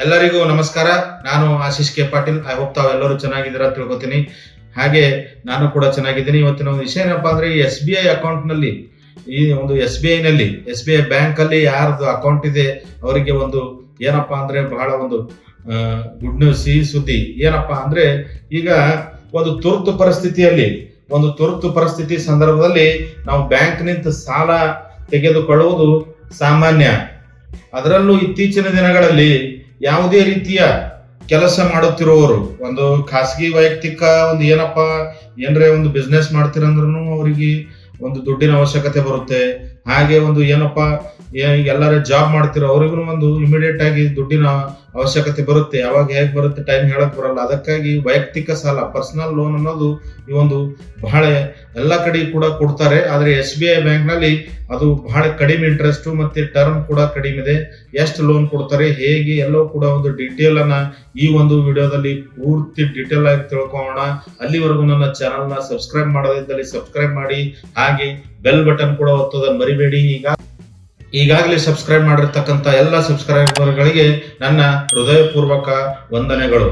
ಎಲ್ಲರಿಗೂ ನಮಸ್ಕಾರ. ನಾನು Ashish K Patil. I hope ತಾವೆಲ್ಲರೂ ಚೆನ್ನಾಗಿದ್ದೀರಾ ತಿಳ್ಕೊತೀನಿ. ಹಾಗೆ ನಾನು ಕೂಡ ಚೆನ್ನಾಗಿದ್ದೀನಿ. ಇವತ್ತಿನ ಒಂದು ವಿಷಯ ಏನಪ್ಪಾ ಅಂದ್ರೆ ಎಸ್ ಬಿ ಐ ಅಕೌಂಟ್ನಲ್ಲಿ, ಈ ಒಂದು ಎಸ್ ಬಿ ಐ ನಲ್ಲಿ ಎಸ್ ಬಿ ಐ ಬ್ಯಾಂಕ್ ಅಲ್ಲಿ ಯಾರ್ದು ಅಕೌಂಟ್ ಇದೆ, ಅವರಿಗೆ ಒಂದು ಏನಪ್ಪಾ ಅಂದ್ರೆ ಬಹಳ ಒಂದು ಗುಡ್ ನ್ಯೂಸ್ ಸಿಹಿ ಸುದ್ದಿ. ಏನಪ್ಪಾ ಅಂದ್ರೆ ಈಗ ಒಂದು ತುರ್ತು ಪರಿಸ್ಥಿತಿಯಲ್ಲಿ, ಒಂದು ತುರ್ತು ಪರಿಸ್ಥಿತಿ ಸಂದರ್ಭದಲ್ಲಿ ನಾವು ಬ್ಯಾಂಕ್ನಿಂದ ಸಾಲ ತೆಗೆದುಕೊಳ್ಳುವುದು ಸಾಮಾನ್ಯ. ಅದರಲ್ಲೂ ಇತ್ತೀಚಿನ ದಿನಗಳಲ್ಲಿ ಯಾವುದೇ ರೀತಿಯ ಕೆಲಸ ಮಾಡುತ್ತಿರುವವರು, ಒಂದು ಖಾಸಗಿ ವೈಯಕ್ತಿಕ ಒಂದು ಏನಪ್ಪ, ಏನ್ರೆ ಒಂದು ಬಿಸ್ನೆಸ್ ಮಾಡ್ತಿರಂದ್ರೂ ಅವರಿಗೆ ಒಂದು ದುಡ್ಡಿನ ಅವಶ್ಯಕತೆ ಬರುತ್ತೆ. ಹಾಗೆ ಒಂದು ಏನಪ್ಪಾ ಎಲ್ಲರ ಜಾಬ್ ಮಾಡ್ತಿರೋ ಅವ್ರಿಗೂ ಒಂದು ಇಮಿಡಿಯೇಟ್ ಆಗಿ ದುಡ್ಡಿನ ಅವಶ್ಯಕತೆ ಬರುತ್ತೆ. ಯಾವಾಗ ಹೇಗೆ ಬರುತ್ತೆ ಟೈಮ್ ಹೇಳಕ್ ಬರಲ್ಲ. ಅದಕ್ಕಾಗಿ ವೈಯಕ್ತಿಕ ಸಾಲ ಪರ್ಸನಲ್ ಲೋನ್ ಅನ್ನೋದು ಈ ಒಂದು ಬಹಳ ಎಲ್ಲ ಕಡೆ ಕೂಡ ಕೊಡ್ತಾರೆ. ಆದ್ರೆ ಎಸ್ ಬಿ ಐ ಬ್ಯಾಂಕ್ನಲ್ಲಿ ಅದು ಬಹಳ ಕಡಿಮೆ ಇಂಟ್ರೆಸ್ಟ್ ಮತ್ತೆ ಟರ್ಮ್ ಕೂಡ ಕಡಿಮೆ ಇದೆ. ಎಷ್ಟು ಲೋನ್ ಕೊಡ್ತಾರೆ, ಹೇಗೆ ಎಲ್ಲವೂ ಕೂಡ ಒಂದು ಡೀಟೇಲ್ ಅನ್ನ ಈ ಒಂದು ವಿಡಿಯೋದಲ್ಲಿ ಪೂರ್ತಿ ಡೀಟೇಲ್ ಆಗಿ ತಿಳ್ಕೊಳ್ಳೋಣ. ಅಲ್ಲಿವರೆಗೂ ನನ್ನ ಚಾನಲ್ನ ಸಬ್ಸ್ಕ್ರೈಬ್ ಮಾಡೋದಿದ್ದಲ್ಲಿ ಸಬ್ಸ್ಕ್ರೈಬ್ ಮಾಡಿ. ಹಾಗೆ ಬೆಲ್ ಬಟನ್ ಕೂಡ ಒತ್ತೋದನ್ನ ಮರಿಬೇಡಿ ಈಗ. ಈಗಾಗಲೇ ಸಬ್ಸ್ಕ್ರೈಬ್ ಮಾಡಿರ್ತಕ್ಕಂಥ ಎಲ್ಲ ಸಬ್ಸ್ಕ್ರೈಬರ್ಗಳಿಗೆ ನನ್ನ ಹೃದಯಪೂರ್ವಕ ವಂದನೆಗಳು.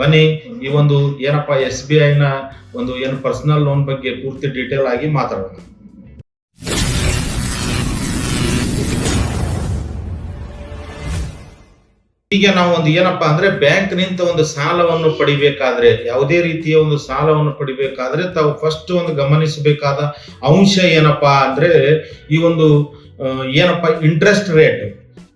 ಬನ್ನಿ, ಈ ಒಂದು ಏನಪ್ಪ ಎಸ್ ಬಿ ಐನ ಒಂದು ಏನು ಪರ್ಸನಲ್ ಲೋನ್ ಬಗ್ಗೆ ಪೂರ್ತಿ ಡೀಟೇಲ್ ಆಗಿ ಮಾತಾಡೋಣ. ಈಗ ನಾವು ಒಂದು ಏನಪ್ಪಾ ಅಂದ್ರೆ ಬ್ಯಾಂಕ್ ನಿಂತ ಒಂದು ಸಾಲವನ್ನು ಪಡಿಬೇಕಾದ್ರೆ, ಯಾವುದೇ ರೀತಿಯ ಒಂದು ಸಾಲವನ್ನು ಪಡಿಬೇಕಾದ್ರೆ ತಾವು ಫಸ್ಟ್ ಒಂದು ಗಮನಿಸಬೇಕಾದ ಅಂಶ ಏನಪ್ಪಾ ಅಂದ್ರೆ ಈ ಒಂದು ಏನಪ್ಪಾ ಇಂಟ್ರೆಸ್ಟ್ ರೇಟ್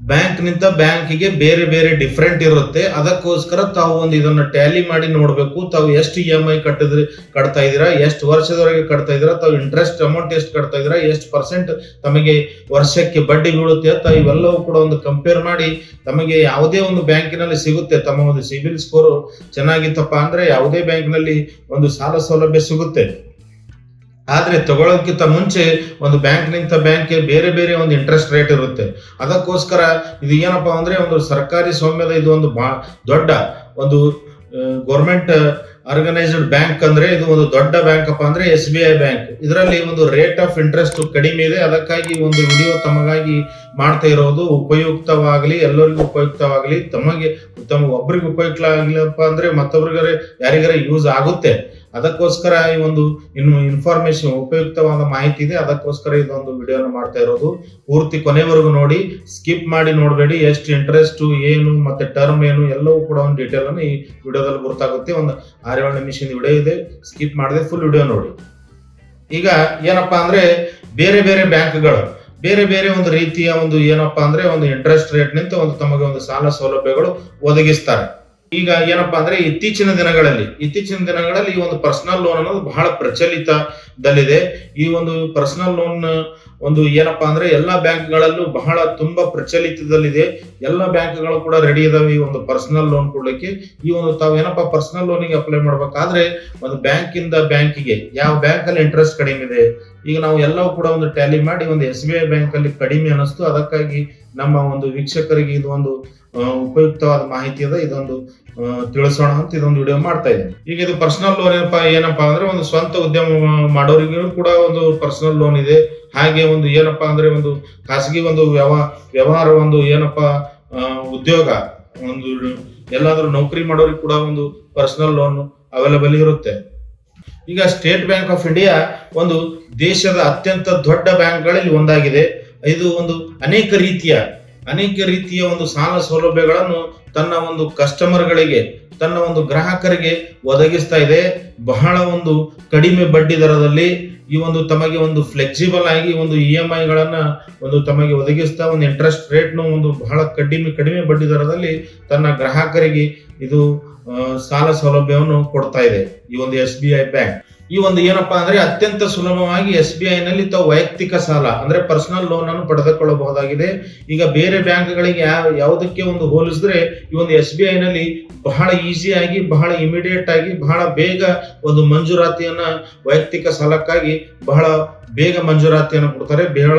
ಬ್ಯಾಂಕ್ ನಿಂತ ಬ್ಯಾಂಕಿಗೆ ಬೇರೆ ಬೇರೆ ಡಿಫ್ರೆಂಟ್ ಇರುತ್ತೆ. ಅದಕ್ಕೋಸ್ಕರ ತಾವು ಒಂದು ಇದನ್ನ ಟ್ಯಾಲಿ ಮಾಡಿ ನೋಡ್ಬೇಕು. ತಾವು ಎಷ್ಟು ಇ ಎಂ ಐ ಕಟ್ಟಿದ್ರೆ, ಕಟ್ತಾ ಇದೀರಾ ಎಷ್ಟು ವರ್ಷದವರೆಗೆ ಕಟ್ತಾ ಇದೀರಾ ತಾವು ಇಂಟ್ರೆಸ್ಟ್ ಅಮೌಂಟ್ ಎಷ್ಟು ಕಟ್ತಾ ಇದೀರಾ ಎಷ್ಟು ಪರ್ಸೆಂಟ್ ತಮಗೆ ವರ್ಷಕ್ಕೆ ಬಡ್ಡಿ ಬೀಳುತ್ತೆ ಅಂತ ಇವೆಲ್ಲವೂ ಕೂಡ ಒಂದು ಕಂಪೇರ್ ಮಾಡಿ ತಮಗೆ ಯಾವುದೇ ಒಂದು ಬ್ಯಾಂಕಿನಲ್ಲಿ ಸಿಗುತ್ತೆ. ತಮ್ಮ ಒಂದು ಸಿಬಿಲ್ ಸ್ಕೋರ್ ಚೆನ್ನಾಗಿತ್ತಪ್ಪ ಅಂದ್ರೆ ಯಾವುದೇ ಬ್ಯಾಂಕ್ನಲ್ಲಿ ಒಂದು ಸಾಲ ಸೌಲಭ್ಯ ಸಿಗುತ್ತೆ. ಆದ್ರೆ ತಗೊಳ್ಳೋಕ್ಕಿಂತ ಮುಂಚೆ ಒಂದು ಬ್ಯಾಂಕ್ ನಿಂತ ಬ್ಯಾಂಕ್ ಬೇರೆ ಬೇರೆ ಒಂದು ಇಂಟ್ರೆಸ್ಟ್ ರೇಟ್ ಇರುತ್ತೆ. ಅದಕ್ಕೋಸ್ಕರ ಇದು ಏನಪ್ಪಾ ಅಂದ್ರೆ ಒಂದು ಸರ್ಕಾರಿ ಸ್ವಾಮ್ಯದ ಇದು ಒಂದು ಬಾ, ದೊಡ್ಡ ಒಂದು ಗೌರ್ಮೆಂಟ್ ಆರ್ಗನೈಸ್ಡ್ ಬ್ಯಾಂಕ್ ಅಂದ್ರೆ ಇದು ಒಂದು ದೊಡ್ಡ ಬ್ಯಾಂಕ್ ಅಪ್ಪ ಅಂದ್ರೆ ಎಸ್ ಬಿ ಐ ಬ್ಯಾಂಕ್ ಇದರಲ್ಲಿ ಒಂದು ರೇಟ್ ಆಫ್ ಇಂಟ್ರೆಸ್ಟ್ ಕಡಿಮೆ ಇದೆ. ಅದಕ್ಕಾಗಿ ಒಂದು ವಿಡಿಯೋ ತಮಗಾಗಿ ಮಾಡ್ತಾ ಇರೋದು. ಉಪಯುಕ್ತವಾಗಲಿ, ಎಲ್ಲರಿಗೂ ಉಪಯುಕ್ತವಾಗಲಿ, ತಮಗೆ ತಮ್ಮ ಒಬ್ರಿಗೆ ಉಪಯುಕ್ತ ಆಗಿಲ್ಲಪ್ಪ ಅಂದ್ರೆ ಮತ್ತೊಬ್ರಿಗೆ ಯಾರಿಗಾರ ಯೂಸ್ ಆಗುತ್ತೆ. ಅದಕ್ಕೋಸ್ಕರ ಈ ಒಂದು ಇನ್ನು ಇನ್ಫಾರ್ಮೇಶನ್ ಉಪಯುಕ್ತವಾದ ಮಾಹಿತಿ ಇದೆ. ಅದಕ್ಕೋಸ್ಕರ ಇದೊಂದು ವಿಡಿಯೋನ ಮಾಡ್ತಾ ಇರೋದು. ಪೂರ್ತಿ ಕೊನೆವರೆಗೂ ನೋಡಿ ಸ್ಕಿಪ್ ಮಾಡಿ ನೋಡಬೇಡಿ. ಎಷ್ಟು ಇಂಟ್ರೆಸ್ಟ್ ಏನು, ಮತ್ತೆ ಟರ್ಮ್ ಏನು, ಎಲ್ಲವೂ ಕೂಡ ಒಂದು ಡೀಟೇಲ್ ಅನ್ನು ಈ ವಿಡಿಯೋದಲ್ಲಿ ಗೊತ್ತಾಗುತ್ತೆ ಒಂದು ಆರೇಳು ನಿಮಿಷದ ವಿಡಿಯೋ ಇದೆ. ಸ್ಕಿಪ್ ಮಾಡದೆ ಫುಲ್ ವಿಡಿಯೋ ನೋಡಿ. ಈಗ ಏನಪ್ಪಾ ಅಂದ್ರೆ, ಬೇರೆ ಬೇರೆ ಬ್ಯಾಂಕ್ಗಳು, ಬೇರೆ ಬೇರೆ ಒಂದು ರೀತಿಯ ಒಂದು ಏನಪ್ಪಾ ಅಂದ್ರೆ ಒಂದು ಇಂಟ್ರೆಸ್ಟ್ ರೇಟ್ ನಿಂತ ಒಂದು ತಮಗೆ ಒಂದು ಸಾಲ ಸೌಲಭ್ಯಗಳು ಒದಗಿಸ್ತಾರೆ. ಈಗ ಏನಪ್ಪಾ ಅಂದ್ರೆ ಇತ್ತೀಚಿನ ದಿನಗಳಲ್ಲಿ ಇತ್ತೀಚಿನ ದಿನಗಳಲ್ಲಿ ಈ ಒಂದು ಪರ್ಸನಲ್ ಲೋನ್ ಅನ್ನೋದು ಬಹಳ ಪ್ರಚಲಿತದಲ್ಲಿದೆ. ಈ ಒಂದು ಪರ್ಸನಲ್ ಲೋನ್ ಒಂದು ಏನಪ್ಪಾ ಅಂದ್ರೆ ಎಲ್ಲಾ ಬ್ಯಾಂಕ್ಗಳಲ್ಲೂ ಬಹಳ ತುಂಬಾ ಪ್ರಚಲಿತದಲ್ಲಿದೆ. ಎಲ್ಲ ಬ್ಯಾಂಕ್ಗಳು ಕೂಡ ರೆಡಿ ಇದಾವೆ ಈ ಒಂದು ಪರ್ಸನಲ್ ಲೋನ್ ಕೊಡ್ಲಿಕ್ಕೆ. ಈ ಒಂದು ತಾವು ಏನಪ್ಪಾ ಪರ್ಸನಲ್ ಲೋನಿಗೆ ಅಪ್ಲೈ ಮಾಡ್ಬೇಕಾದ್ರೆ ಒಂದು ಬ್ಯಾಂಕ್ ಇಂದ ಬ್ಯಾಂಕಿಗೆ, ಯಾವ ಬ್ಯಾಂಕ್ ಅಲ್ಲಿ ಇಂಟ್ರೆಸ್ಟ್ ಕಡಿಮೆ ಇದೆ, ಈಗ ನಾವು ಎಲ್ಲವೂ ಕೂಡ ಒಂದು ಟ್ಯಾಲಿ ಮಾಡಿ ಒಂದು ಎಸ್ ಬಿ ಐ ಬ್ಯಾಂಕ್ ಅಲ್ಲಿ ಕಡಿಮೆ ಅನ್ನಿಸ್ತು. ಅದಕ್ಕಾಗಿ ನಮ್ಮ ಒಂದು ವೀಕ್ಷಕರಿಗೆ ಇದು ಒಂದು ಉಪಯುಕ್ತವಾದ ಮಾಹಿತಿ ಅದ ಇದೊಂದು ತಿಳಿಸೋಣ ಅಂತ ಇದೊಂದು ವಿಡಿಯೋ ಮಾಡ್ತಾ ಇದ್ದೀನಿ. ಈಗ ಇದು ಪರ್ಸನಲ್ ಲೋನ್ ಏನಪ್ಪಾ ಏನಪ್ಪಾ ಅಂದ್ರೆ ಒಂದು ಸ್ವಂತ ಉದ್ಯಮ ಮಾಡೋರಿಗೂ ಕೂಡ ಒಂದು ಪರ್ಸನಲ್ ಲೋನ್ ಇದೆ. ಹಾಗೆ ಒಂದು ಏನಪ್ಪಾ ಅಂದ್ರೆ ಒಂದು ಖಾಸಗಿ ಒಂದು ವ್ಯವಹಾರ ವ್ಯವಹಾರ ಒಂದು ಏನಪ್ಪಾ ಉದ್ಯೋಗ, ಒಂದು ಎಲ್ಲಾದ್ರೂ ನೌಕರಿ ಮಾಡೋರಿಗೆ ಕೂಡ ಒಂದು ಪರ್ಸನಲ್ ಲೋನ್ ಅವೈಲೇಬಲ್ ಇರುತ್ತೆ. ಈಗ ಸ್ಟೇಟ್ ಬ್ಯಾಂಕ್ ಆಫ್ ಇಂಡಿಯಾ ಒಂದು ದೇಶದ ಅತ್ಯಂತ ದೊಡ್ಡ ಬ್ಯಾಂಕ್ಗಳಲ್ಲಿ ಒಂದಾಗಿದೆ. ಇದು ಒಂದು ಅನೇಕ ರೀತಿಯ ಅನೇಕ ರೀತಿಯ ಒಂದು ಸಾಲ ಸೌಲಭ್ಯಗಳನ್ನು ತನ್ನ ಒಂದು ಕಸ್ಟಮರ್ಗಳಿಗೆ, ತನ್ನ ಒಂದು ಗ್ರಾಹಕರಿಗೆ ಒದಗಿಸ್ತಾ ಇದೆ. ಬಹಳ ಒಂದು ಕಡಿಮೆ ಬಡ್ಡಿ ದರದಲ್ಲಿ ಈ ಒಂದು ತಮಗೆ ಒಂದು ಫ್ಲೆಕ್ಸಿಬಲ್ ಆಗಿ ಒಂದು ಇ ಎಂ ಐಗಳನ್ನ ಒಂದು ತಮಗೆ ಒದಗಿಸ್ತಾ, ಒಂದು ಇಂಟ್ರೆಸ್ಟ್ ರೇಟ್ನು ಒಂದು ಬಹಳ ಕಡಿಮೆ ಕಡಿಮೆ ಬಡ್ಡಿ ದರದಲ್ಲಿ ತನ್ನ ಗ್ರಾಹಕರಿಗೆ ಇದು ಸಾಲ ಸೌಲಭ್ಯವನ್ನು ಕೊಡ್ತಾ ಇದೆ ಈ ಒಂದು ಎಸ್ ಬಿ ಐ ಬ್ಯಾಂಕ್ ಈ ಒಂದು ಏನಪ್ಪಾ ಅಂದ್ರೆ ಅತ್ಯಂತ ಸುಲಭವಾಗಿ ಎಸ್ ಬಿ ಐ ನಲ್ಲಿ ತಾವು ವೈಯಕ್ತಿಕ ಸಾಲ, ಅಂದ್ರೆ ಪರ್ಸನಲ್ ಲೋನ್ ಅನ್ನು ಪಡೆದುಕೊಳ್ಳಬಹುದಾಗಿದೆ. ಈಗ ಬೇರೆ ಬ್ಯಾಂಕ್ಗಳಿಗೆ ಯಾವ ಯಾವುದಕ್ಕೆ ಒಂದು ಹೋಲಿಸಿದ್ರೆ ಈ ಒಂದು ಎಸ್ ಬಿ ಐ ನಲ್ಲಿ ಬಹಳ ಈಸಿಯಾಗಿ ಬಹಳ ಇಮಿಡಿಯೇಟ್ ಆಗಿ, ಬಹಳ ಬೇಗ ಒಂದು ಮಂಜೂರಾತಿಯನ್ನ ವೈಯಕ್ತಿಕ ಸಾಲಕ್ಕಾಗಿ ಬಹಳ ಬೇಗ ಮಂಜೂರಾತಿಯನ್ನು ಕೊಡ್ತಾರೆ. ಬಹಳ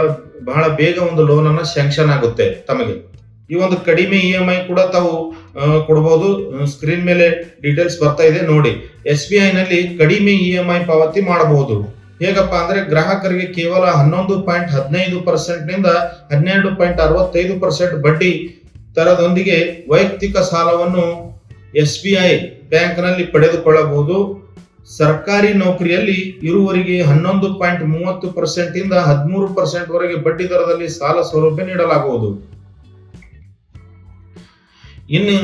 ಬಹಳ ಬೇಗ ಒಂದು ಲೋನ್ ಅನ್ನ ಸ್ಯಾಂಕ್ಷನ್ ಆಗುತ್ತೆ ತಮಗೆ. ಈ ಒಂದು ಕಡಿಮೆ ಇ ಎಂ ಐ ಕೂಡ ತಾವು ಕೊಡಬಹುದು ಸ್ಕ್ರೀನ್ ಮೇಲೆ ಡೀಟೇಲ್ಸ್ ಬರ್ತಾ ಇದೆ, ನೋಡಿ. ಎಸ್ ಬಿ ಐ ನಲ್ಲಿ ಕಡಿಮೆ ಇ ಎಂ ಐ ಪಾವತಿ ಮಾಡಬಹುದು. ಹೇಗಪ್ಪ ಅಂದ್ರೆ ಗ್ರಾಹಕರಿಗೆ ಕೇವಲ ಹನ್ನೊಂದು ಪಾಯಿಂಟ್ ಹದಿನೈದು ಪರ್ಸೆಂಟ್ನಿಂದ ಹನ್ನೆರಡು ಪಾಯಿಂಟ್ ಅರವತ್ತೈದು ಪರ್ಸೆಂಟ್ ಬಡ್ಡಿ ತರದೊಂದಿಗೆ ವೈಯಕ್ತಿಕ ಸಾಲವನ್ನು ಎಸ್ ಬಿ ಐ ಬ್ಯಾಂಕ್ನಲ್ಲಿ ಪಡೆದುಕೊಳ್ಳಬಹುದು. ಸರ್ಕಾರಿ ನೌಕರಿಯಲ್ಲಿ ಇರುವವರಿಗೆ ಹನ್ನೊಂದು ಪಾಯಿಂಟ್ ಮೂವತ್ತು ಪರ್ಸೆಂಟ್ ಇಂದ ಹದಿಮೂರು ಪರ್ಸೆಂಟ್ ವರೆಗೆ ಬಡ್ಡಿ ದರದಲ್ಲಿ ಸಾಲ ಸೌಲಭ್ಯ ನೀಡಲಾಗುವುದು. ಇನ್ನು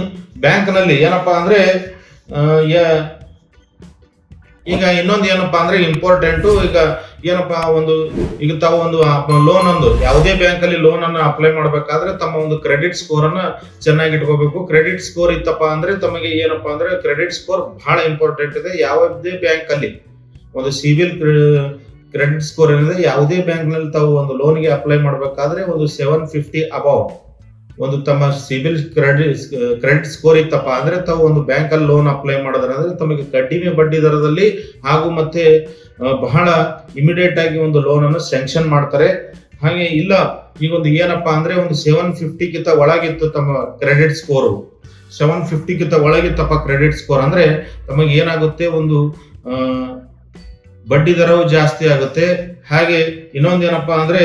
ಬ್ಯಾಂಕ್ನಲ್ಲಿ ಏನಪ್ಪಾ ಅಂದ್ರೆ ಈಗ ಇನ್ನೊಂದು ಏನಪ್ಪಾ ಅಂದ್ರೆ ಇಂಪಾರ್ಟೆಂಟು ಈಗ ಏನಪ್ಪಾ ಒಂದು, ಈಗ ತಾವು ಒಂದು ಲೋನ್ ಒಂದು, ಯಾವುದೇ ಬ್ಯಾಂಕ್ ಅಲ್ಲಿ ಲೋನ್ ಅನ್ನು ಅಪ್ಲೈ ಮಾಡಬೇಕಾದ್ರೆ ತಮ್ಮ ಒಂದು ಕ್ರೆಡಿಟ್ ಸ್ಕೋರ್ ಅನ್ನ ಚೆನ್ನಾಗಿ ಇಟ್ಕೋಬೇಕು. ಕ್ರೆಡಿಟ್ ಸ್ಕೋರ್ ಇತ್ತಪ್ಪ ಅಂದ್ರೆ ತಮಗೆ ಏನಪ್ಪಾ ಅಂದ್ರೆ ಕ್ರೆಡಿಟ್ ಸ್ಕೋರ್ ಬಹಳ ಇಂಪಾರ್ಟೆಂಟ್ ಇದೆ. ಯಾವುದೇ ಬ್ಯಾಂಕ್ ಅಲ್ಲಿ ಒಂದು ಸಿವಿಲ್ ಕ್ರೆಡಿಟ್ ಸ್ಕೋರ್ ಏನಿದೆ ಯಾವುದೇ ಬ್ಯಾಂಕ್ನಲ್ಲಿ ತಾವು ಒಂದು ಲೋನ್ಗೆ ಅಪ್ಲೈ ಮಾಡಬೇಕಾದ್ರೆ ಒಂದು ಸೆವೆನ್ ಫಿಫ್ಟಿ ಅಬೌವ್ ಒಂದು ತಮ್ಮ ಸಿಬಿಲ್ ಕ್ರೆಡಿಟ್ ಕ್ರೆಡಿಟ್ ಸ್ಕೋರ್ ಇತ್ತಪ್ಪ ಅಂದ್ರೆ ತಾವು ಒಂದು ಬ್ಯಾಂಕ್ ಅಲ್ಲಿ ಲೋನ್ ಅಪ್ಲೈ ಮಾಡಿದ್ರೆ ಅಂದ್ರೆ ತಮಗೆ ಕಡಿಮೆ ಬಡ್ಡಿ ದರದಲ್ಲಿ ಹಾಗೂ ಮತ್ತೆ ಬಹಳ ಇಮಿಡಿಯೇಟ್ ಆಗಿ ಒಂದು ಲೋನ್ ಅನ್ನು ಸ್ಯಾಂಕ್ಷನ್ ಮಾಡ್ತಾರೆ. ಹಾಗೆ ಇಲ್ಲ, ಈಗ ಒಂದು ಏನಪ್ಪಾ ಅಂದ್ರೆ ಒಂದು ಸೆವೆನ್ ಫಿಫ್ಟಿಗಿಂತ ಒಳಗಿತ್ತು ತಮ್ಮ ಕ್ರೆಡಿಟ್ ಸ್ಕೋರು ಸೆವೆನ್ ಫಿಫ್ಟಿಗಿಂತ ಒಳಗಿತ್ತಪ್ಪ ಕ್ರೆಡಿಟ್ ಸ್ಕೋರ್ ಅಂದ್ರೆ ತಮಗೆ ಏನಾಗುತ್ತೆ ಒಂದು ಬಡ್ಡಿ ದರವು ಜಾಸ್ತಿ ಆಗುತ್ತೆ. ಹಾಗೆ ಇನ್ನೊಂದೇನಪ್ಪಾ ಅಂದ್ರೆ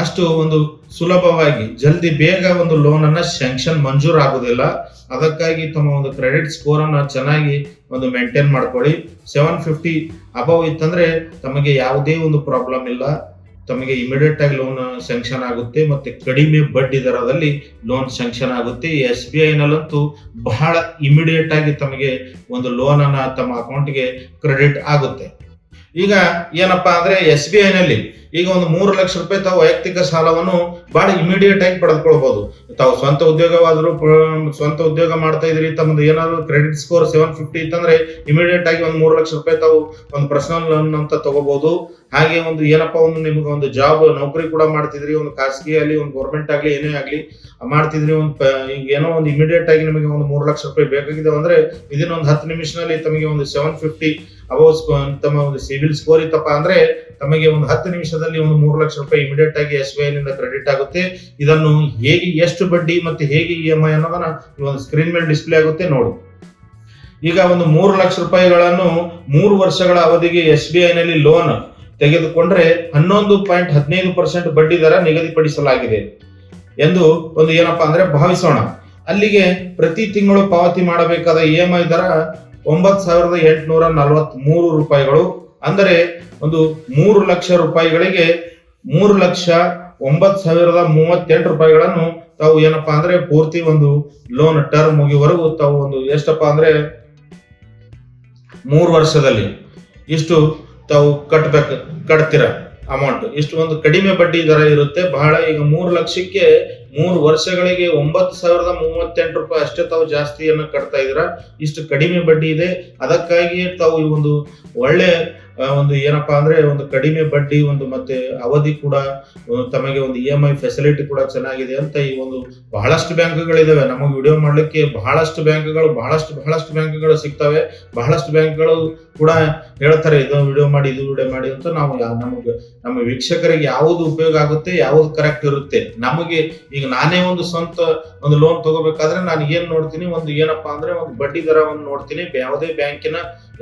ಅಷ್ಟು ಒಂದು ಸುಲಭವಾಗಿ, ಜಲ್ದಿ ಬೇಗ ಒಂದು ಲೋನ್ ಅನ್ನ ಸ್ಯಾಂಕ್ಷನ್ ಮಂಜೂರು ಆಗುದಿಲ್ಲ. ಅದಕ್ಕಾಗಿ ತಮ್ಮ ಒಂದು ಕ್ರೆಡಿಟ್ ಸ್ಕೋರ್ ಅನ್ನ ಚೆನ್ನಾಗಿ ಒಂದು ಮೇಂಟೈನ್ ಮಾಡ್ಕೊಳ್ಳಿ. ಸೆವೆನ್ ಫಿಫ್ಟಿ ಅಬವ್ ಇತ್ತಂದ್ರೆ ತಮಗೆ ಯಾವುದೇ ಒಂದು ಪ್ರಾಬ್ಲಮ್ ಇಲ್ಲ. ತಮಗೆ ಇಮಿಡಿಯೇಟ್ ಆಗಿ ಲೋನ್ ಸ್ಯಾಂಕ್ಷನ್ ಆಗುತ್ತೆ ಮತ್ತೆ ಕಡಿಮೆ ಬಡ್ಡಿ ದರದಲ್ಲಿ ಲೋನ್ ಸ್ಯಾಂಕ್ಷನ್ ಆಗುತ್ತೆ. ಎಸ್ ಬಿ ಐ ನಲ್ಲಂತೂ ಬಹಳ ಇಮಿಡಿಯೇಟ್ ಆಗಿ ತಮಗೆ ಒಂದು ಲೋನ್ ಅನ್ನ ತಮ್ಮ ಅಕೌಂಟ್ಗೆ ಕ್ರೆಡಿಟ್ ಆಗುತ್ತೆ. ಈಗ ಏನಪ್ಪಾ ಅಂದ್ರೆ ಎಸ್ ಬಿ ಐ ನಲ್ಲಿ ಈಗ ಒಂದು ಮೂರು ಲಕ್ಷ ರೂಪಾಯಿ ತಾವು ವೈಯಕ್ತಿಕ ಸಾಲವನ್ನು ಬಹಳ ಇಮಿಡಿಯೇಟ್ ಆಗಿ ಪಡೆದುಕೊಳ್ಬಹುದು ತಾವು ಸ್ವಂತ ಉದ್ಯೋಗವಾದರೂ ಸ್ವಂತ ಉದ್ಯೋಗ ಮಾಡ್ತಾ ಇದ್ರಿ ತಮ್ಮದು ಏನಾದ್ರು ಕ್ರೆಡಿಟ್ ಸ್ಕೋರ್ ಸೆವೆನ್ ಫಿಫ್ಟಿ ಇತ್ತಂದ್ರೆ ಇಮಿಡಿಯೇಟ್ ಆಗಿ ಒಂದು ಮೂರು ಲಕ್ಷ ರೂಪಾಯಿ ತಾವು ಒಂದು ಪರ್ಸನಲ್ ಲೋನ್ ಅಂತ ತಗೋಬಹುದು ಹಾಗೆ ಒಂದು ಏನಪ್ಪಾ ಒಂದು ನಿಮ್ಗೆ ಒಂದು ಜಾಬ್ ನೌಕರಿ ಕೂಡ ಮಾಡ್ತಿದ್ರಿ ಒಂದು ಖಾಸಗಿ ಆಗಲಿ, ಒಂದು ಗೌರ್ಮೆಂಟ್ ಆಗಲಿ, ಏನೇ ಆಗಲಿ ಮಾಡ್ತಿದ್ರಿ ಒಂದು ಈಗ ಏನೋ ಒಂದು ಇಮಿಡಿಯೇಟ್ ಆಗಿ ನಿಮಗೆ ಒಂದು ಮೂರು ಲಕ್ಷ ರೂಪಾಯಿ ಬೇಕಾಗಿದೆ ಅಂದ್ರೆ ಇದನ್ನ ಒಂದು ಹತ್ತು ನಿಮಿಷದಲ್ಲಿ ತಮಗೆ ಒಂದು ಸೆವೆನ್ ಫಿಫ್ಟಿ ಅಬೌವ್ ತಮ್ಮ ಒಂದು ಸಿವಿಲ್ ಸ್ಕೋರ್ ಇತ್ತಪ್ಪ ಅಂದ್ರೆ ತಮಗೆ ಒಂದು ಹತ್ತು ನಿಮಿಷದಲ್ಲಿ ಒಂದು ಮೂರು ಲಕ್ಷ ರೂಪಾಯಿ ಇಮಿಡಿಯೇಟ್ ಆಗಿ ಎಸ್ ಬಿ ಐ ಕ್ರೆಡಿಟ್ ಆಗುತ್ತೆ. ಇದನ್ನು ಹೇಗೆ, ಎಷ್ಟು ಬಡ್ಡಿ ಮತ್ತೆ ಹೇಗೆ ಇ ಎಂ ಐ ಅನ್ನೋದನ್ನ ಒಂದು ಸ್ಕ್ರೀನ್ ಮೇಲೆ ಡಿಸ್ಪ್ಲೇ ಆಗುತ್ತೆ ನೋಡಿ. ಈಗ ಒಂದು ಮೂರು ಲಕ್ಷ ರೂಪಾಯಿಗಳನ್ನು ಮೂರು ವರ್ಷಗಳ ಅವಧಿಗೆ ಎಸ್ ಬಿ ಐನಲ್ಲಿ ನಲ್ಲಿ ಲೋನ್ ತೆಗೆದುಕೊಂಡ್ರೆ ಹನ್ನೊಂದು ಪಾಯಿಂಟ್ ಹದಿನೈದು ಪರ್ಸೆಂಟ್ ಬಡ್ಡಿ ದರ ನಿಗದಿಪಡಿಸಲಾಗಿದೆ ಎಂದು ಒಂದು ಏನಪ್ಪಾ ಅಂದ್ರೆ ಭಾವಿಸೋಣ. ಅಲ್ಲಿಗೆ ಪ್ರತಿ ತಿಂಗಳು ಪಾವತಿ ಮಾಡಬೇಕಾದ ಇ ಎಂ ಐ ದರ ಒಂಬತ್ತು ಸಾವಿರದ ಎಂಟುನೂರ ನಲವತ್ತ್ ಮೂರು ರೂಪಾಯಿಗಳು. ಅಂದರೆ ಒಂದು ಮೂರು ಲಕ್ಷ ರೂಪಾಯಿಗಳಿಗೆ ಮೂರು ಲಕ್ಷ ಒಂಬತ್ತು ಸಾವಿರದ ಮೂವತ್ತೆಂಟು ರೂಪಾಯಿಗಳನ್ನು ತಾವು ಏನಪ್ಪಾ ಅಂದ್ರೆ ಪೂರ್ತಿ ಒಂದು ಲೋನ್ ಟರ್ಮ್ ಮುಗಿಯುವವರೆಗೂ ತಾವು ಒಂದು ಎಷ್ಟಪ್ಪ ಅಂದ್ರೆ ಮೂರು ವರ್ಷದಲ್ಲಿ ಇಷ್ಟು ತಾವು ಕಟ್ಬೇಕು, ಕಟ್ತೀರ ಅಮೌಂಟ್ ಇಷ್ಟು ಒಂದು ಕಡಿಮೆ ಬಡ್ಡಿ ದರ ಇರುತ್ತೆ. ಬಹಳ ಈಗ ಮೂರು ಲಕ್ಷಕ್ಕೆ ಮೂರು ವರ್ಷಗಳಿಗೆ ಒಂಬತ್ತು ಸಾವಿರದ ಮೂವತ್ತೆಂಟು ರೂಪಾಯಿ ಅಷ್ಟೇ ತಾವು ಜಾಸ್ತಿಯನ್ನು ಕಟ್ತಾ ಇದ್ದೀರಾ? ಇಷ್ಟು ಕಡಿಮೆ ಬಡ್ಡಿ ಇದೆ. ಅದಕ್ಕಾಗಿಯೇ ತಾವು ಈ ಒಂದು ಒಳ್ಳೆ ಒಂದು ಏನಪ್ಪಾ ಅಂದ್ರೆ ಒಂದು ಕಡಿಮೆ ಬಡ್ಡಿ, ಒಂದು ಮತ್ತೆ ಅವಧಿ ಕೂಡ ತಮಗೆ ಒಂದು ಇ ಎಂ ಐ ಫೆಸಿಲಿಟಿ ಕೂಡ ಚೆನ್ನಾಗಿದೆ ಅಂತ ಈ ಒಂದು ಬಹಳಷ್ಟು ಬ್ಯಾಂಕ್ಗಳಿದಾವೆ. ನಮಗೆ ವಿಡಿಯೋ ಮಾಡ್ಲಿಕ್ಕೆ ಬಹಳಷ್ಟು ಬ್ಯಾಂಕ್ಗಳು, ಬಹಳಷ್ಟು ಬಹಳಷ್ಟು ಬ್ಯಾಂಕ್ಗಳು ಸಿಗ್ತವೆ. ಬಹಳಷ್ಟು ಬ್ಯಾಂಕ್ಗಳು ಕೂಡ ಹೇಳ್ತಾರೆ, ಇದು ವಿಡಿಯೋ ಮಾಡಿ, ಇದು ವಿಡಿಯೋ ಮಾಡಿ ಅಂತ ನಾವು ನಮಗೆ, ನಮ್ಮ ವೀಕ್ಷಕರಿಗೆ ಯಾವುದು ಉಪಯೋಗ ಆಗುತ್ತೆ, ಯಾವುದು ಕರೆಕ್ಟ್ ಇರುತ್ತೆ. ನಮಗೆ ಈಗ ನಾನೇ ಒಂದು ಸ್ವಂತ ಒಂದು ಲೋನ್ ತಗೋಬೇಕಾದ್ರೆ ನಾನು ಏನ್ ನೋಡ್ತೀನಿ, ಒಂದು ಏನಪ್ಪಾ ಅಂದ್ರೆ ಒಂದು ಬಡ್ಡಿ ದರವನ್ನು ನೋಡ್ತೀನಿ. ಯಾವುದೇ ಬ್ಯಾಂಕಿನ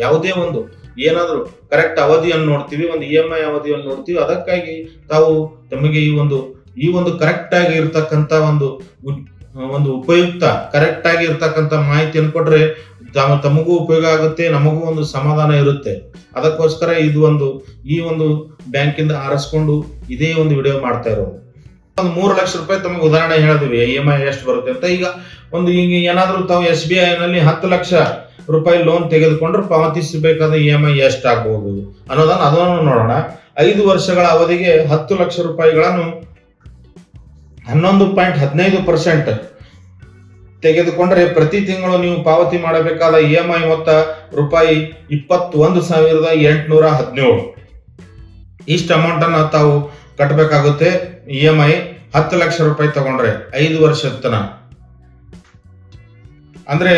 ಯಾವುದೇ ಒಂದು ಏನಾದ್ರು ಕರೆಕ್ಟ್ ಅವಧಿಯನ್ನು ನೋಡ್ತೀವಿ, ಒಂದು ಇ ಎಂ ಐ ಅವಧಿಯನ್ನು ನೋಡ್ತೀವಿ, ಅದಕ್ಕಾಗಿ ತಾವು ತಮಗೆ ಈ ಒಂದು ಈ ಒಂದು ಕರೆಕ್ಟ್ ಆಗಿ ಒಂದು ಒಂದು ಉಪಯುಕ್ತ ಕರೆಕ್ಟ್ ಆಗಿ ಇರ್ತಕ್ಕಂತ ಮಾಹಿತಿಯನ್ನು ಕೊಟ್ರೆ ತಮಗೂ ಉಪಯೋಗ ಆಗುತ್ತೆ, ನಮಗೂ ಒಂದು ಸಮಾಧಾನ ಇರುತ್ತೆ. ಅದಕ್ಕೋಸ್ಕರ ಇದು ಒಂದು, ಈ ಒಂದು ಬ್ಯಾಂಕಿಂದ ಆರಿಸ್ಕೊಂಡು ಇದೇ ಒಂದು ವಿಡಿಯೋ ಮಾಡ್ತಾ ಇರೋದು. ಒಂದು ಮೂರು ಲಕ್ಷ ರೂಪಾಯಿ ತಮಗೆ ಉದಾಹರಣೆ ಹೇಳಿದ್ವಿ ಇ ಎಂ ಐ ಎಷ್ಟು ಬರುತ್ತೆ ಅಂತ. ಈಗ ಒಂದು ಈಗ ಏನಾದರೂ ತಾವು ಎಸ್ ಬಿ ಐನಲ್ಲಿ ನಲ್ಲಿ ಹತ್ತು ಲಕ್ಷ ರೂಪಾಯಿ ಲೋನ್ ತೆಗೆದುಕೊಂಡ್ರೆ ಪಾವತಿಸಬೇಕಾದ ಇ ಎಂ ಐ ಎಷ್ಟಾಗಬಹುದು ಅನ್ನೋದನ್ನ ಅದನ್ನು ನೋಡೋಣ. ಐದು ವರ್ಷಗಳ ಅವಧಿಗೆ ಹತ್ತು ಲಕ್ಷ ರೂಪಾಯಿಗಳನ್ನು ಹನ್ನೊಂದು ಪಾಯಿಂಟ್ ಹದಿನೈದು ಪರ್ಸೆಂಟ್ ತೆಗೆದುಕೊಂಡ್ರೆ ಪ್ರತಿ ತಿಂಗಳು ನೀವು ಪಾವತಿ ಮಾಡಬೇಕಾದ ಇ ಎಂ ಐ ಮೊತ್ತ ರೂಪಾಯಿ ಇಪ್ಪತ್ತೊಂದು ಸಾವಿರದ ಎಂಟುನೂರ ಹದಿನೇಳು. ಇಷ್ಟು ಅಮೌಂಟ್ ಅನ್ನ ತಾವು ಕಟ್ಟಬೇಕಾಗುತ್ತೆ ಇ ಎಂ ಐ ಹತ್ತು ಲಕ್ಷ ರೂಪಾಯಿ ತಗೊಂಡ್ರೆ ಐದು ವರ್ಷದ ತನ ಅಂದ್ರೆ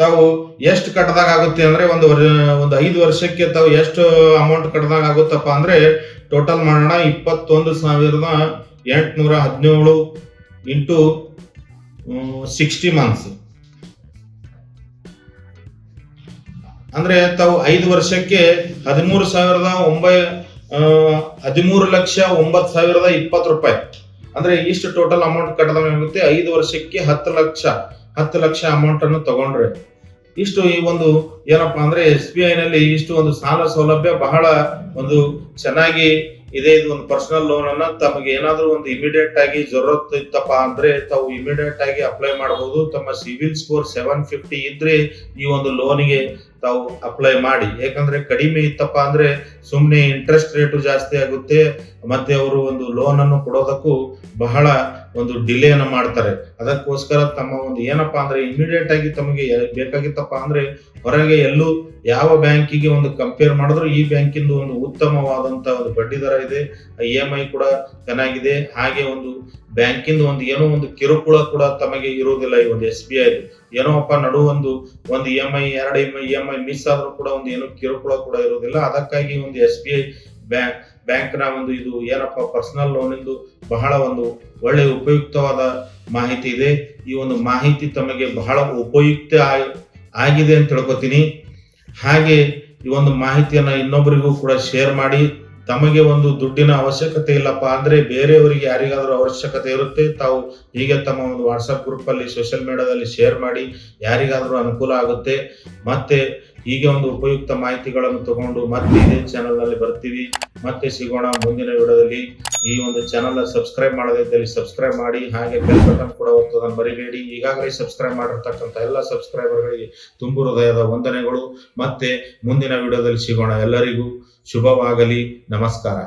ತಾವು ಎಷ್ಟು ಕಟ್ಟದಾಗ ಆಗುತ್ತೆ ಅಂದ್ರೆ ಒಂದು ಒಂದು ಐದು ವರ್ಷಕ್ಕೆ ತಾವು ಎಷ್ಟು ಅಮೌಂಟ್ ಕಟ್ಟದಾಗ ಆಗುತ್ತಪ್ಪ ಅಂದ್ರೆ ಟೋಟಲ್ ಮಾಡೋಣ ಇಪ್ಪತ್ತೊಂದು ಸಾವಿರದ ಎಂಟುನೂರ ಹದಿನೇಳು ಇಂಟು ಸಿಕ್ಸ್ಟಿ ಮಂತ್ಸ್ ಅಂದ್ರೆ ತಾವು ಐದು ವರ್ಷಕ್ಕೆ ಹದಿಮೂರು ಸಾವಿರದ ಒಂಬೈ ಹದಿಮೂರು ಲಕ್ಷ ಒಂಬತ್ತು ಸಾವಿರದ ಇಪ್ಪತ್ತು ರೂಪಾಯಿ. ಅಂದ್ರೆ ಇಷ್ಟು ಟೋಟಲ್ ಅಮೌಂಟ್ ಕಟ್ಟದಾಗ ಆಗುತ್ತೆ ಐದು ವರ್ಷಕ್ಕೆ ಹತ್ತು ಲಕ್ಷ. ಹತ್ತು ಲಕ್ಷ ಅಮೌಂಟ್ ಅನ್ನು ತಗೊಂಡ್ರೆ ಇಷ್ಟು ಈ ಒಂದು ಏನಪ್ಪಾ ಅಂದ್ರೆ ಎಸ್ ಬಿ ಐ ನಲ್ಲಿ ಇಷ್ಟು ಒಂದು ಸಾಲ ಸೌಲಭ್ಯ ಬಹಳ ಒಂದು ಚೆನ್ನಾಗಿ ಇದೆ. ಇದು ಒಂದು ಪರ್ಸನಲ್ ಲೋನ್ ಅನ್ನ ತಮಗೆ ಏನಾದ್ರೂ ಒಂದು ಇಮಿಡಿಯೇಟ್ ಆಗಿ ಜರೂರತ್ ಇತ್ತಪ್ಪ ಅಂದ್ರೆ ತಾವು ಇಮಿಡಿಯೇಟ್ ಆಗಿ ಅಪ್ಲೈ ಮಾಡಬಹುದು ತಮ್ಮ ಸಿವಿಲ್ ಸ್ಕೋರ್ ಸೆವೆನ್ ಫಿಫ್ಟಿ ಇದ್ರೆ ಈ ಒಂದು ಲೋನಿಗೆ ತಾವು ಅಪ್ಲೈ ಮಾಡಿ. ಯಾಕಂದ್ರೆ ಕಡಿಮೆ ಇತ್ತಪ್ಪ ಅಂದ್ರೆ ಸುಮ್ಮನೆ ಇಂಟ್ರೆಸ್ಟ್ ರೇಟು ಜಾಸ್ತಿ ಆಗುತ್ತೆ. ಮತ್ತೆ ಅವರು ಒಂದು ಲೋನ್ ಅನ್ನು ಕೊಡೋದಕ್ಕೂ ಬಹಳ ಒಂದು ಡಿಲೇ ಅನ್ನ ಮಾಡ್ತಾರೆ. ಅದಕ್ಕೋಸ್ಕರ ತಮ್ಮ ಒಂದು ಏನಪ್ಪಾ ಅಂದ್ರೆ ಇಮಿಡಿಯೇಟ್ ಆಗಿ ತಮಗೆ ಬೇಕಾಗಿತ್ತಪ್ಪ ಅಂದ್ರೆ ಹೊರಗೆ ಎಲ್ಲೂ ಯಾವ ಬ್ಯಾಂಕಿಗೆ ಒಂದು ಕಂಪೇರ್ ಮಾಡಿದ್ರು ಈ ಬ್ಯಾಂಕಿಂದು ಒಂದು ಉತ್ತಮವಾದಂತ ಒಂದು ಬಡ್ಡಿ ದರ ಇದೆ. ಇ ಎಂ ಐ ಕೂಡ ಚೆನ್ನಾಗಿದೆ. ಹಾಗೆ ಒಂದು ಬ್ಯಾಂಕಿಂದ ಒಂದು ಏನೋ ಒಂದು ಕಿರುಕುಳ ಕೂಡ ತಮಗೆ ಇರುವುದಿಲ್ಲ ಈ ಒಂದು ಎಸ್ ಬಿ ಐ ಏನೋ ಅಪ್ಪ ನಡು ಒಂದು ಒಂದು ಇ ಎಂ ಐ ಎರಡು ಇ ಎಂ ಐ ಮಿಸ್ ಆದ್ರೂ ಕೂಡ ಒಂದು ಏನೋ ಕಿರುಕುಳ ಕೂಡ ಇರುವುದಿಲ್ಲ. ಅದಕ್ಕಾಗಿ ಒಂದು ಎಸ್ ಬಿ ಐ ಬ್ಯಾಂಕ್ ಬ್ಯಾಂಕ್ನ ಒಂದು ಇದು ಏನಪ್ಪ, ಪರ್ಸನಲ್ ಲೋನಿಂದು ಬಹಳ ಒಂದು ಒಳ್ಳೆ ಉಪಯುಕ್ತವಾದ ಮಾಹಿತಿ ಇದೆ. ಈ ಒಂದು ಮಾಹಿತಿ ತಮಗೆ ಬಹಳ ಉಪಯುಕ್ತ ಆಗಿದೆ ಅಂತ ತಿಳ್ಕೊತೀನಿ. ಹಾಗೆ ಈ ಒಂದು ಮಾಹಿತಿಯನ್ನ ಇನ್ನೊಬ್ಬರಿಗೂ ಕೂಡ ಶೇರ್ ಮಾಡಿ. ತಮಗೆ ಒಂದು ದುಡ್ಡಿನ ಅವಶ್ಯಕತೆ ಇಲ್ಲಪ್ಪ ಅಂದ್ರೆ ಬೇರೆಯವರಿಗೆ ಯಾರಿಗಾದರೂ ಅವಶ್ಯಕತೆ ಇರುತ್ತೆ, ತಾವು ಹೀಗೆ ತಮ್ಮ ಒಂದು ವಾಟ್ಸಪ್ ಗ್ರೂಪ್ ಅಲ್ಲಿ ಸೋಷಿಯಲ್ ಮೀಡಿಯಾದಲ್ಲಿ ಶೇರ್ ಮಾಡಿ, ಯಾರಿಗಾದರೂ ಅನುಕೂಲ ಆಗುತ್ತೆ. ಮತ್ತೆ ಹೀಗೆ ಒಂದು ಉಪಯುಕ್ತ ಮಾಹಿತಿಗಳನ್ನು ತಗೊಂಡು ಮತ್ತೆ ಇದೇ ಚಾನಲ್ನಲ್ಲಿ ಬರ್ತೀವಿ. ಮತ್ತೆ ಸಿಗೋಣ ಮುಂದಿನ ವಿಡಿಯೋದಲ್ಲಿ. ಈ ಒಂದು ಚಾನಲ್ ಸಬ್ಸ್ಕ್ರೈಬ್ ಮಾಡದೇ ಇದ್ದಲ್ಲಿ ಸಬ್ಸ್ಕ್ರೈಬ್ ಮಾಡಿ, ಹಾಗೆ ಬೆಲ್ ಬಟನ್ ಕೂಡ ಒತ್ತೋದನ್ನು ಮರಿಬೇಡಿ. ಈಗಾಗಲೇ ಸಬ್ಸ್ಕ್ರೈಬ್ ಮಾಡಿರ್ತಕ್ಕಂಥ ಎಲ್ಲ ಸಬ್ಸ್ಕ್ರೈಬರ್ಗಳಿಗೆ ತುಂಬು ಹೃದಯದ ವಂದನೆಗಳು. ಮತ್ತೆ ಮುಂದಿನ ವಿಡಿಯೋದಲ್ಲಿ ಸಿಗೋಣ ಎಲ್ಲರಿಗೂ ಶುಭವಾಗಲಿ. ನಮಸ್ಕಾರ.